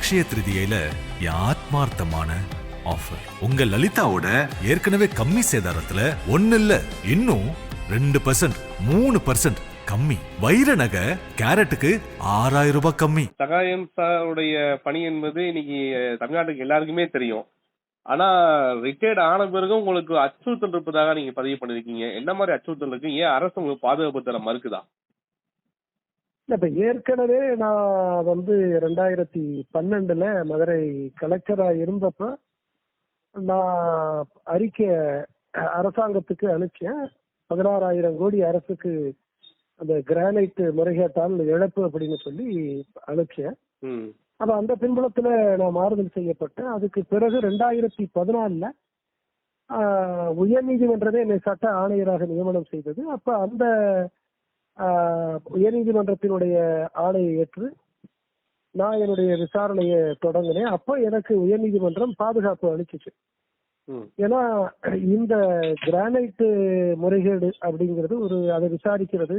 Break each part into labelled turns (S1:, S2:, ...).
S1: அக்ஷய திருதியில என் ஆத்மார்த்தமான ஆஃபர் உங்க லலிதாவோட ஏற்கனவே கம்மி சேதாரத்துல ஒன்னு இல்ல இன்னும் ரெண்டு பர்சன்ட் மூணு பர்சன்ட் கம்மி. வைர நகை கேரட்டுக்கு ஆறாயிரம் ரூபாய் கம்மி.
S2: சகாயம் சாருடைய பணி என்பது இன்னைக்கு தமிழ்நாட்டுக்கு எல்லாருக்குமே தெரியும். ஆனா ரிட்டையர்ட் ஆன பிறகு உங்களுக்கு அச்சுறுத்தல் இருப்பதாக நீங்க பதிவு பண்ணிருக்கீங்க. என்ன மாதிரி அச்சுறுத்தல் இருக்கு? ஏன் அரசு உங்களுக்கு பாதுகாப்பு தர மறுக்குதா?
S3: இப்ப ஏற்கனவே நான் வந்து ரெண்டாயிரத்தி பன்னெண்டுல மதுரை கலெக்டரா இருந்தப்ப நான் அறிக்கை அரசாங்கத்துக்கு அனுப்பிச்சேன். பதினாறாயிரம் கோடி அரசுக்கு அந்த கிரானைட் முறைகேட்டால் இழப்பு அப்படின்னு சொல்லி அனுப்பிச்சேன். அப்ப அந்த பின்புலத்துல நான் மாறுதல் செய்யப்பட்டேன். அதுக்கு பிறகு ரெண்டாயிரத்தி பதினாலுல உயர் நீதிமன்றமே என்னை சட்ட ஆணையராக நியமனம் செய்தது. அப்ப அந்த உயர் நீதிமன்றத்தினுடைய ஆணையை ஏற்று நான் என்னுடைய விசாரணையை தொடங்கினேன். அப்போ எனக்கு உயர் நீதிமன்றம் பாதுகாப்பு அளிச்சுச்சு. ஏன்னா இந்த கிரானைட் முறைகேடு அப்படிங்கிறது ஒரு அதை விசாரிக்கிறது.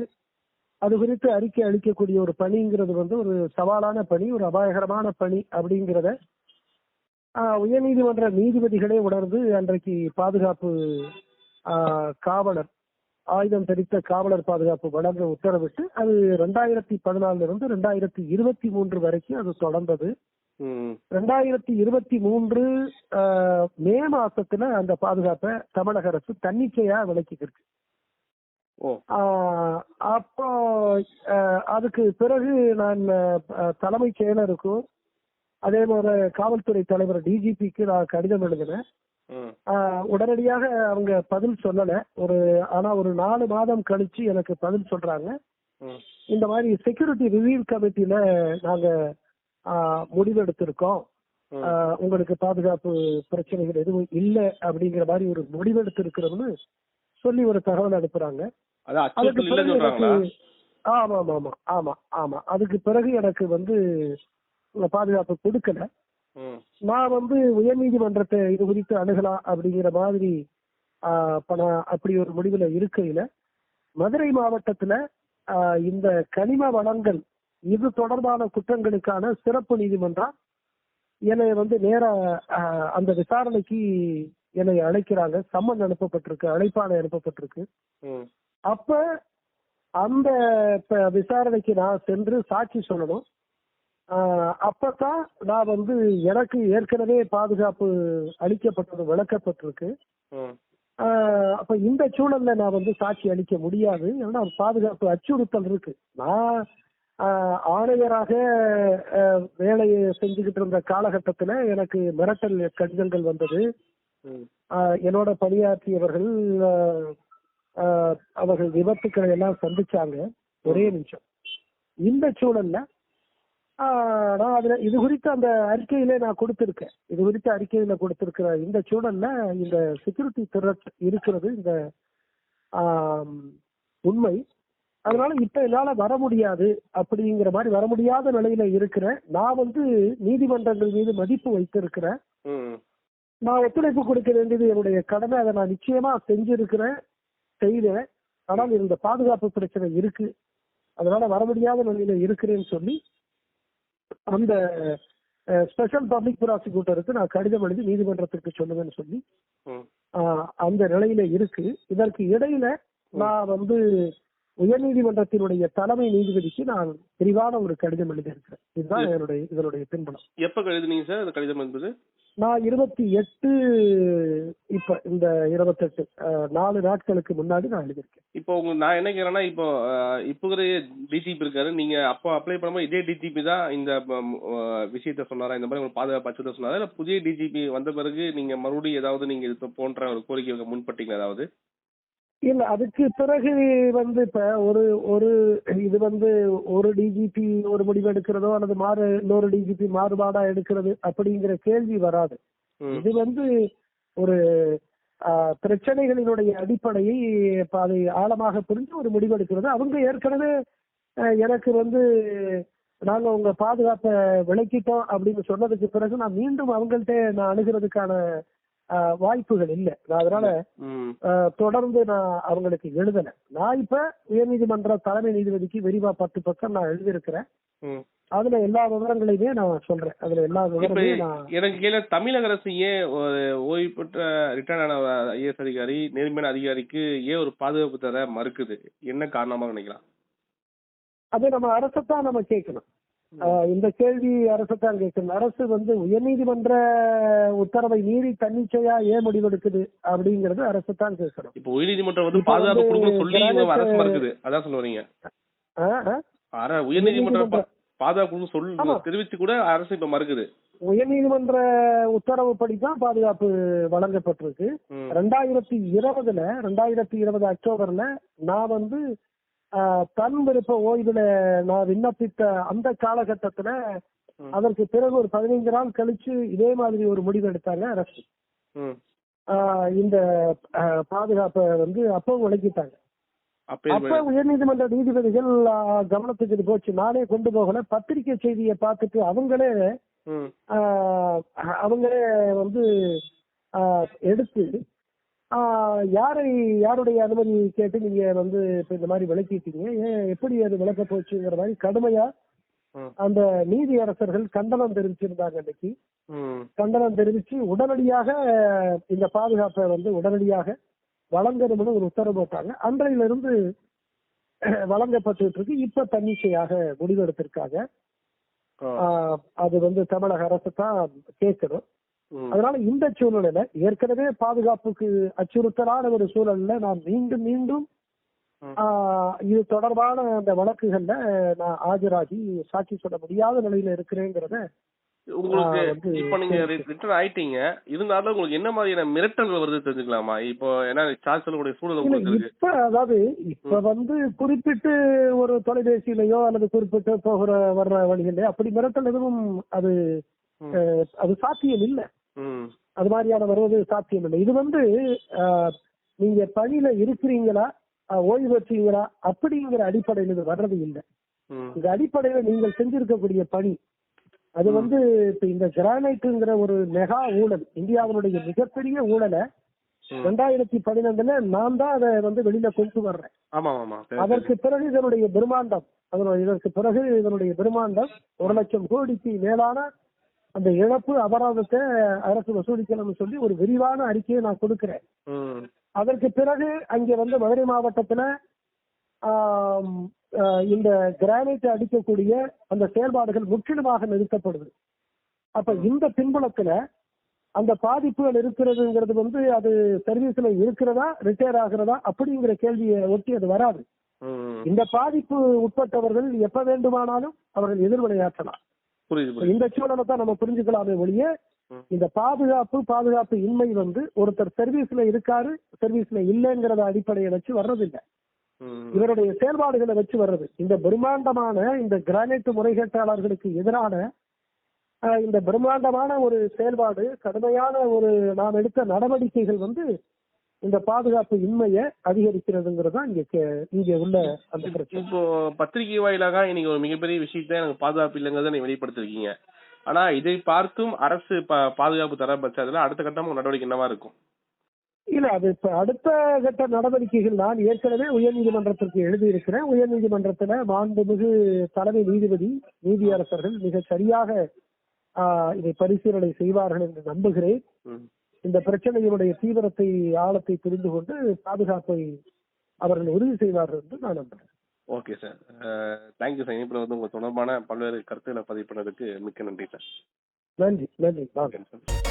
S3: அது குறித்து அறிக்கை அளிக்கக்கூடிய ஒரு பணிங்கிறது வந்து ஒரு சவாலான பணி ஒரு அபாயகரமான பணி அப்படிங்கிறத ஆஹ், உயர்நீதிமன்ற நீதிபதிகளே உணர்ந்து அன்றைக்கு பாதுகாப்பு காவலர் ஆயுதம் தரித்த காவலர் பாதுகாப்பு வழங்க உத்தரவிட்டு அது ரெண்டாயிரத்தி பதினாலுல இருந்து ரெண்டாயிரத்தி இருபத்தி மூன்று வரைக்கும் அது தொடர்ந்தது. ரெண்டாயிரத்தி இருபத்தி மூன்று மே மாசத்துல அந்த பாதுகாப்பை தமிழக அரசு தன்னிச்சையா ஆஹ், அப்போ அதுக்கு பிறகு நான் தலைமைச் செயலருக்கும் அதே போல காவல்துறை தலைவர் டிஜிபிக்கு நான் கடிதம் எழுதினேன். உடனடியாக அவங்க பதில் சொல்லல. ஒரு ஆனா ஒரு நாலு மாதம் கழிச்சு எனக்கு பதில் சொல்றாங்க. இந்த மாதிரி செக்யூரிட்டி ரிவ்யூ கமிட்டில நாங்க முடிவெடுத்திருக்கோம். உங்களுக்கு பாதுகாப்பு பிரச்சனைகள் எதுவும் இல்லை அப்படிங்கிற மாதிரி ஒரு முடிவெடுத்து இருக்கிறோம்னு சொல்லி ஒரு தகவல் அனுப்புறாங்க.
S2: அது
S3: அதுக்கு பிறகு எனக்கு ஆமா ஆமா ஆமா ஆமா ஆமா அதுக்கு பிறகு எனக்கு வந்து பாதுகாப்பு கொடுக்கல. நான் வந்து உயர்நீதிமன்றத்தை இது குறித்து அணுகலாம் அப்படிங்கிற மாதிரி நான் அப்படி ஒரு முடிவுல இருக்கையில மதுரை மாவட்டத்துல இந்த கனிம வளங்கள் இது தொடர்பான குற்றங்களுக்கான சிறப்பு நீதிமன்றம் என்னை வந்து நேர அந்த விசாரணைக்கு என்னை அழைக்கிறாங்க. சம்மன் அனுப்பப்பட்டிருக்கு அழைப்பாணை அனுப்பப்பட்டிருக்கு. அப்ப அந்த விசாரணைக்கு நான் சென்று சாட்சி சொல்லணும். அப்பதான் நான் வந்து எனக்கு ஏற்கனவே பாதுகாப்பு அளிக்கப்பட்டது விளக்கப்பட்டிருக்கு. அப்ப இந்த சூழல்ல நான் வந்து சாட்சி அளிக்க முடியாது. ஏன்னா பாதுகாப்பு அச்சுறுத்தல் இருக்கு. நான் ஆணையராக வேலையை செஞ்சுக்கிட்டு இருந்த காலகட்டத்துல எனக்கு மிரட்டல் கடிதங்கள் வந்தது. என்னோட பணியாற்றியவர்கள் அவர்கள் விபத்துக்களை எல்லாம் சந்திச்சாங்க. ஒரே நிமிஷம். இந்த சூழல்ல நான் அதுல இது குறித்து அந்த அறிக்கையிலே நான் கொடுத்திருக்கேன். இது குறித்த அறிக்கையில கொடுத்திருக்கிற இந்த சூழல்ல இந்த செக்யூரிட்டி த்ரெட் இருக்கிறது இந்த உண்மை. அதனால இப்ப என்னால வர முடியாது அப்படிங்கிற மாதிரி வர முடியாத நிலையில இருக்கிறேன் நான் வந்து நீதிமன்றங்கள் மீது மதிப்பு வைத்திருக்கிறேன். நான் ஒத்துழைப்பு கொடுக்க வேண்டியது என்னுடைய கடமை. அதை நான் நிச்சயமா செஞ்சிருக்கிறேன் செய்தேன் ஆனால் இந்த பாதுகாப்பு பிரச்சனை இருக்கு. அதனால வர முடியாத நிலையில இருக்கிறேன்னு சொல்லி அந்த ஸ்பெஷல் பப்ளிக் ப்ராசிக்யூட்டருக்கு நான் கடிதம் எழுதி நீதிமன்றத்திற்கு சொல்லுவேன்னு சொல்லி அந்த நிலையில இருக்கு. இதற்கு இடையில நான் வந்து உயர்நீதிமன்றத்தினுடைய தலைமை நீதிபதிக்கு நான் விரிவான ஒரு கடிதம் எழுதியிருக்கிறேன். இதுதான் என்னுடைய இதனுடைய பின்புலம்.
S2: எப்ப எழுதுனீங்க சார்? அந்த கடிதம் என்பது?
S3: நான் இருபத்தி எட்டு இப்ப இந்த இருபத்தெட்டு நாலு நாட்களுக்கு முன்னாடி நான் எழுதியிருக்கேன்.
S2: இப்போ உங்க நான் என்ன கேக்குறேன்னா இப்போ இப்போ டிஜிபி இருக்காரு. நீங்க அப்போ அப்ளை பண்ணும்போது இதே டிஜிபி தான் இந்த விஷயத்த சொன்னாரா? இந்த மாதிரி உங்களுக்கு பாதுகாப்பு அச்சுறுத்தல் சொன்னாரா? இல்ல புதிய டிஜிபி வந்த பிறகு நீங்க மறுபடியும் ஏதாவது நீங்க இது போன்ற ஒரு கோரிக்கை முன்பட்டீங்களா ஏதாவது?
S3: இல்ல அதுக்கு பிறகு வந்து இப்ப ஒரு ஒரு இது வந்து ஒரு டிஜிபி ஒரு முடிவு எடுக்கிறதோ அல்லது மாறு இன்னொரு டிஜிபி மாறுபாடா எடுக்கிறது அப்படிங்கிற கேள்வி வராது. இது வந்து ஒரு ஆஹ், பிரச்சனைகளினுடைய அடிப்படையை அதை ஆழமாக புரிஞ்சு ஒரு முடிவெடுக்கிறது அவங்க ஏற்கனவே எனக்கு வந்து நாங்க உங்க பாதுகாப்பை விளக்கிட்டோம் அப்படின்னு சொன்னதுக்கு பிறகு நான் மீண்டும் அவங்கள்ட்ட நான் அணுகிறதுக்கான வாய்ப்புகள் இல்லை. நான் அதனால தொடர்ந்து நான் அவங்களுக்கு எழுதல நான் இப்ப உயர்நீதிமன்ற தலைமை நீதிபதிக்கு விரிவா பத்து பக்கம் நான் எழுதியிருக்கிறேன். அதுல எல்லா விவரங்களையுமே நான் சொல்றேன். அதுல எல்லா விவரங்களையும் நான்
S2: எனக்கு கேள்வி தமிழக அரசு ஏன் ஓய்வு பெற்ற ரிட்டர்ன் ஆன ஐஏஎஸ் அதிகாரி நேர்மையான அதிகாரிக்கு ஏன் ஒரு பாதுகாப்பு தர மறுக்குது? என்ன காரணமாக நினைக்கலாம்?
S3: அது நம்ம அரசத்தான் நம்ம கேட்கணும். இந்த கேள்வி அரசத்தான் கேட்கணும் அரசு வந்து உயர்நீதிமன்ற உத்தரவை மீறி தன்னிச்சையா ஏன் முடிவெடுக்குது அப்படிங்கறது அரசத்தான் கேட்கணும்.
S2: இப்போ உயர்நீதிமன்றம் வந்து பாதுகாப்பு
S3: வந்து
S2: கொடுக்கணும்னு சொல்லி அரசு மறுக்குது. அதான் சொல்ல வரீங்க. உயர்நீதிமன்றம் பாதுகாப்பு. சொல்லி தெரிவிச்சு கூட அரசு இப்ப மறுக்குது.
S3: உயர்நீதிமன்ற உத்தரவுப்படி தான் பாதுகாப்பு வழங்கப்பட்டிருக்கு. ரெண்டாயிரத்தி இருபதுல ரெண்டாயிரத்தி இருபது அக்டோபர்ல நான் வந்து தன் விருப்ப ஓய்வுல நான் விண்ணப்பித்த அந்த காலகட்டத்துல. அதற்கு பிறகு ஒரு பதினைந்து நாள் கழிச்சு இதே மாதிரி ஒரு முடிவு எடுத்தாங்க அரசு. இந்த பாதுகாப்பை வந்து அப்போ விளக்கிட்டாங்க.
S2: அப்ப
S3: அப்ப உயர்நீதிமன்ற நீதிபதிகள் கவனத்துக்கு இது போச்சு. நானே கொண்டு போகல. பத்திரிகை செய்தியை பார்த்துட்டு அவங்களே அவங்களே வந்து எடுத்து யாரை யாருடைய அனுமதி கேட்டு நீங்க வந்து இப்ப இந்த மாதிரி விளக்கிட்டீங்க ஏன் எப்படி அது விளக்க போச்சுங்கிற மாதிரி கடுமையா. அந்த நீதி அரசர்கள் கண்டனம் தெரிவிச்சிருந்தாங்க அன்னைக்கு. கண்டனம் தெரிவிச்சு உடனடியாக இந்த பாதுகாப்பை வந்து உடனடியாக வழங்கணும்னு ஒரு உத்தரவு போட்டாங்க அன்றையிலிருந்து வழங்கப்பட்டு இருக்கு இப்ப தன்னிச்சையாக முடிவெடுத்திருக்காங்க அது வந்து தமிழக அரசு தான் கேட்கணும். அதனால இந்த சூழ்நிலையில ஏற்கனவே பாதுகாப்புக்கு அச்சுறுத்தலான ஒரு சூழல்ல நான் மீண்டும் மீண்டும் இது தொடர்பான அந்த வழக்குகள்ல நான் ஆஜராகி சாட்சி சொல்ல முடியாத நிலையில இருக்கிறேங்கிறத
S2: உங்களுக்கு இப்ப நீங்க. ரிட்டர்ன் ஆயிட்டீங்க. இருந்தாலும் உங்களுக்கு என்ன மாதிரியான மிரட்டல்கள் வருது தெரிஞ்சுக்கலாமா? இப்போ ஏன்னா சார்ஜ் சொல்லக்கூடிய சூழல் உங்களுக்கு
S3: இப்ப அதாவது இப்ப வந்து குறிப்பிட்டு ஒரு தொலைபேசியிலயோ அல்லது குறிப்பிட்டு போகிற வர்ற வழிகளே அப்படி மிரட்டல் எதுவும் அது அது சாத்தியம் இல்லை. அது மாதிரியான வருவது சாத்தியம் இல்லை இது வந்து நீங்க பணியில இருக்கிறீங்களா ஓய்வு பெற்றீங்களா அப்படிங்கிற அடிப்படையில் இது வர்றது இல்லை. இந்த அடிப்படையில நீங்கள் செஞ்சிருக்கக்கூடிய பணி. அது வந்து இப்ப இந்த கிரானைட்டுங்கிற ஒரு மெகா ஊழல் இந்தியாவினுடைய மிகப்பெரிய ஊழலை. ரெண்டாயிரத்தி பதினொன்றுல நான் தான் அதை வந்து வெளியில கொண்டு வர்றேன். அதற்கு பிறகு இதனுடைய பிரம்மாண்டம் அதனுடைய இதற்கு பிறகு இதனுடைய பிரம்மாண்டம் ஒரு லட்சம் கோடிக்கு மேலான அந்த இழப்பு அபராதத்தை அரசு வசூலிக்கணும்னு சொல்லி ஒரு விரிவான அறிக்கையை நான் கொடுக்கிறேன். அதற்கு பிறகு அங்கே வந்து மதுரை மாவட்டத்துல இந்த கிரானைட் அடிக்கக்கூடிய அந்த செயல்பாடுகள் முற்றிலுமாக நிறுத்தப்படுது. அப்ப இந்த பின்புலத்துல அந்த பாதிப்புகள் இருக்கிறதுங்கிறது வந்து அது சர்வீஸ்ல இருக்கிறதா ரிட்டையர் ஆகிறதா அப்படிங்கிற கேள்வியை ஒட்டி அது வராது. இந்த பாதிப்பு உட்பட்டவர்கள் எப்ப வேண்டுமானாலும் அவர்கள் எதிர்வினையாற்றலாம். இந்த சூழலை தான் நம்ம புரிஞ்சுக்கலாமே ஒழிய. இந்த பாதுகாப்பு பாதுகாப்பு இன்மை வந்து ஒருத்தர் சர்வீஸ்ல இருக்காரு சர்வீஸ்ல இல்லைங்கிறத அடிப்படையை வச்சு வர்றதில்லை
S2: ம்.
S3: இவருடைய செயல்பாடுகளை வச்சு வர்றது இந்த பிரம்மாண்டமான இந்த கிரானைட் முறைகேட்டாளர்களுக்கு எதிரான இந்த பிரம்மாண்டமான ஒரு செயல்பாடு கடுமையான ஒரு நாம் எடுத்த நடவடிக்கைகள் வந்து இந்த பாதுகாப்பு இன்மையை அதிகரிக்கிறதுங்கிறது தான் இங்க இங்க உள்ள அந்த பிரச்சனை.
S2: இப்போ பத்திரிகை வாயிலாக இன்னைக்கு ஒரு மிகப்பெரிய விஷயத்த எனக்கு பாதுகாப்பு இல்லைங்கிறத நீங்க வெளிப்படுத்திருக்கீங்க. ஆனா இதை பார்த்தும் அரசு பாதுகாப்பு தர பட்சத்துல அடுத்த கட்டமா உங்க நடவடிக்கை என்னவா இருக்கும்?
S3: இல்ல அது இப்ப அடுத்த கட்ட நடவடிக்கைகள் நான் ஏற்கனவே உயர்நீதிமன்றத்திற்கு எழுதியிருக்கிறேன். உயர்நீதிமன்றத்துல மாண்புமிகு தலைமை நீதிபதி நீதியரசர்கள் மிக சரியாக இதை பரிசீலனை செய்வார்கள் என்று நம்புகிறேன். இந்த பிரச்சனையினுடைய தீவிரத்தை ஆழத்தை புரிந்து கொண்டு பாதுகாப்பை அவர்கள் உறுதி செய்வார்கள் என்று நான் நம்புகிறேன்.
S2: Okay sir. Thank you sir இனிப்புல வந்து உங்க தொடர்பான பல்வேறு கருத்துக்களை பதிவு பண்ணதுக்கு மிக்க நன்றி சார்.
S3: நன்றி நன்றி.
S2: சார்.